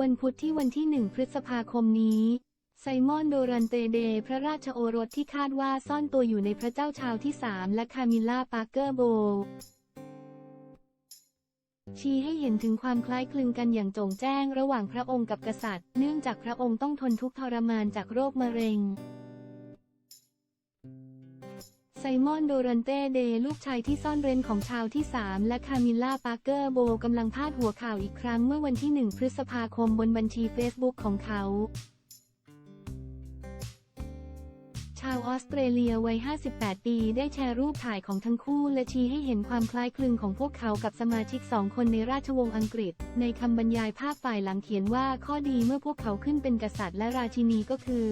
วันพุธที่วันที่ 1 พฤษภาคมนี้ ไซมอนโดรันเตเด พระราชโอรสที่คาดว่าซ่อนตัวอยู่ในพระเจ้าชาวที่ 3 และคามิล่าปาร์เกอร์โบชี้ให้เห็นถึงความคล้ายคลึงกันอย่างโจ่งแจ้งระหว่างพระองค์กับกษัตริย์ เนื่องจากพระองค์ต้องทนทุกข์ทรมานจากโรคมะเร็ง ไซมอนโดรันเต้เดลูกชายที่ซ่อนเร้นของชาวที่ 3 และคามิลล่าปาร์เกอร์โบกำลังพาดหัวข่าวอีกครั้งเมื่อวันที่ 1 พฤษภาคมบนบัญชีเฟซบุ๊กของเขา ชาวออสเตรเลียวัย 58 ปีได้แชร์รูปถ่ายของทั้งคู่และชี้ให้เห็นความคล้ายคลึงของพวกเขากับสมาชิกสองคนในราชวงศ์อังกฤษ ในคำบรรยายภาพฝ่ายหลังเขียนว่าข้อดีเมื่อพวกเขาขึ้นเป็นกษัตริย์และราชินีก็คือ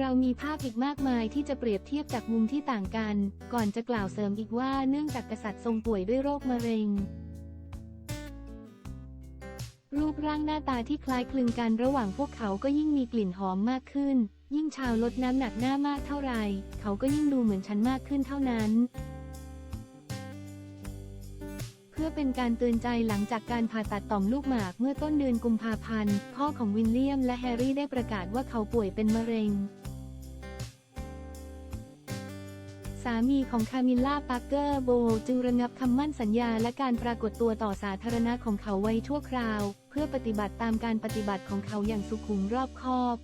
เรามีภาพอีกมากมายที่จะเปรียบเทียบจากมุมที่ต่างกัน ก่อนจะกล่าวเสริมอีกว่าเนื่องจากกษัตริย์ทรงป่วยด้วยโรคมะเร็ง รูปร่างหน้าตาที่คล้ายคลึงกันระหว่างพวกเขาก็ยิ่งมีกลิ่นหอมมากขึ้น ยิ่งชาวลดน้ำหนักหน้ามากเท่าไร เขาก็ยิ่งดูเหมือนฉันมากขึ้นเท่านั้นเพื่อเป็นการเตือนใจหลังจากการผ่าตัดต่อมลูกหมากเมื่อต้นเดือนกุมภาพันธ์ พ่อของวิลเลียมและแฮร์รี่ได้ประกาศว่าเขาป่วยเป็นมะเร็ง สามีของคามิลล่าปาร์เกอร์โบจึงระงับคำมั่นสัญญาและการปรากฏตัวต่อสาธารณะของเขาไว้ชั่วคราว เพื่อปฏิบัติตามการปฏิบัติของเขาอย่างสุขุมรอบคอบ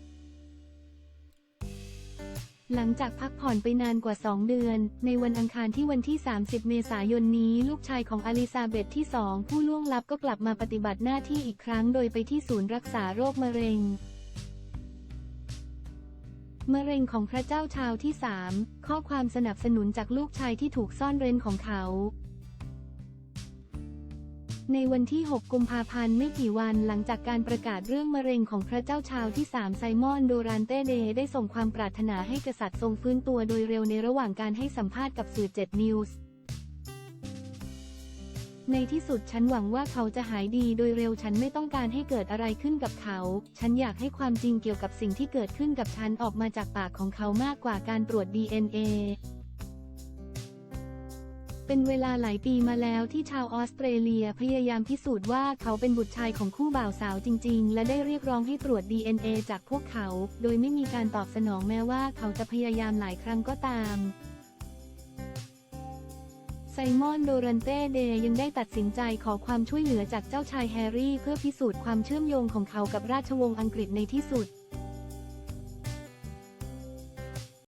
หลังจากพักผ่อนไปนานกว่า 2 เดือน ในวันอังคารที่วันที่ 30 เมษายนนี้ลูกชายของอลิซาเบธที่ 2 ผู้ล่วงลับก็กลับมาปฏิบัติหน้าที่อีกครั้งโดยไปที่ศูนย์รักษาโรคมะเร็ง มะเร็งของพระเจ้าชาวที่สามข้อความสนับสนุนจากลูกชายที่ถูกซ่อนเร้นของเขา ในวันที่ 6 กุมภาพันธ์ไม่กี่วันหลังจากการประกาศเรื่องมะเร็งของพระเจ้าชาวที่สามไซมอน โดรานเต้เดได้ส่งความปรารถนาให้กษัตริย์ทรงฟื้นตัวโดยเร็วในระหว่างการให้สัมภาษณ์กับสื่อ7นิวส์ ในที่สุดฉันหวังว่าเขาจะหายดีโดยเร็วฉันไม่ต้องการให้เกิดอะไรขึ้นกับเขา ฉันอยากให้ความจริงเกี่ยวกับสิ่งที่เกิดขึ้นกับฉันออกมาจากปากของเขามากกว่าการตรวจ DNA เป็นเวลาหลายปีมาแล้วที่ชาวออสเตรเลียพยายามพิสูจน์ว่าเขาเป็นบุตรชายของคู่บ่าวสาวจริง ๆ และได้เรียกร้องให้ตรวจ DNA จากพวกเขา โดยไม่มีการตอบสนองแม้ว่าเขาจะพยายามหลายครั้งก็ตาม ไซมอน โดรันเต้ เดยังได้ตัดสินใจขอความช่วยเหลือจากเจ้าชายแฮร์รี่ เพื่อพิสูจน์ความเชื่อมโยงของเขากับราชวงศ์อังกฤษในที่สุด